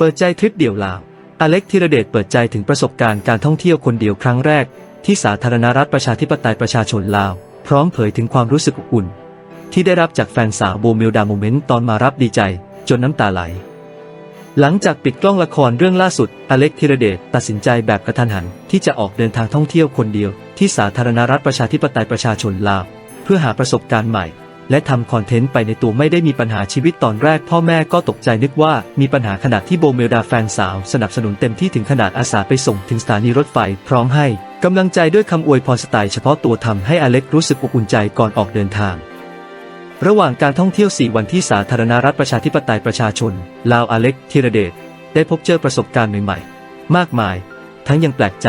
เปิดใจทริปเดี่ยวลาว อเล็กธีรเดชเปิดใจถึงประสบการณ์การท่องเที่ยวคนเดียวครั้งแรก ที่สาธารณรัฐประชาธิปไตยประชาชนลาว พร้อมเผยถึงความรู้สึกอบอุ่น ที่ได้รับจากแฟนสาวโบเมลดาโมเมนต์ตอนมารับดีใจ จนน้ำตาไหล หลังจากปิดกล้องละครเรื่องล่าสุด อเล็กธีรเดชตัดสินใจแบบกระทันหัน ที่จะออกเดินทางท่องเที่ยวคนเดียว ที่สาธารณรัฐประชาธิปไตยประชาชนลาว เพื่อหาประสบการณ์ใหม่ และทำคอนเทนต์ไปในตัวไม่ได้มีปัญหาชีวิตตอนแรกพ่อแม่ก็ตกใจนึกว่ามีปัญหาขณะที่โบเมลดาแฟนสาว สนับสนุนเต็มที่ถึงขนาดอาสาไปส่งถึงสถานีรถไฟพร้อมให้กำลังใจด้วยคำอวยพรสไตล์เฉพาะตัวทำให้อเล็กรู้สึกอบอุ่นใจก่อนออกเดินทาง ระหว่างการท่องเที่ยว 4 วันที่สาธารณรัฐประชาธิปไตยประชาชน ลาวอเล็กธีรเดชได้พบเจอประสบการณ์ใหม่ๆ มากมาย ทั้งยังแปลกใจ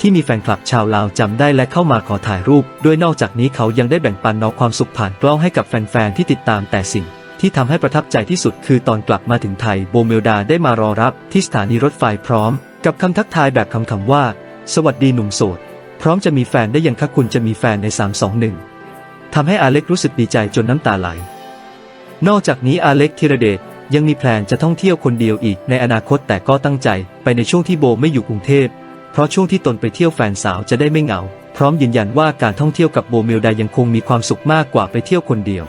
ที่มีแฟนคลับชาวลาวจำได้และเข้ามาขอถ่ายรูป ด้วยนอกจากนี้เขายังได้แบ่งปันนอความสุขผ่านกล้องให้กับแฟนๆที่ติดตามแต่สิ่ง ที่ทำให้ประทับใจที่สุดคือตอนกลับมาถึงไทยโบเมลดาได้มารอรับที่สถานีรถไฟพร้อม กับคำทักทายแบบคำๆว่า สวัสดีหนุ่มโสด พร้อมจะมีแฟนได้ยังคะคุณจะมีแฟนใน 321ทำให้อาเล็กรู้สึกดีใจจนน้ำตาไหล นอกจากนี้อาเล็กธีรเดชยังมีแพลนจะท่องเที่ยวคนเดียวอีกในอนาคตแต่ก็ตั้งใจไปในช่วงที่โบไม่อยู่กรุงเทพ เพราะช่วงที่ตนไปเที่ยวแฟนสาวจะได้ไม่เหงา พร้อมยืนยันว่าการท่องเที่ยวกับโบเมลดายังคงมีความสุขมากกว่าไปเที่ยวคนเดียว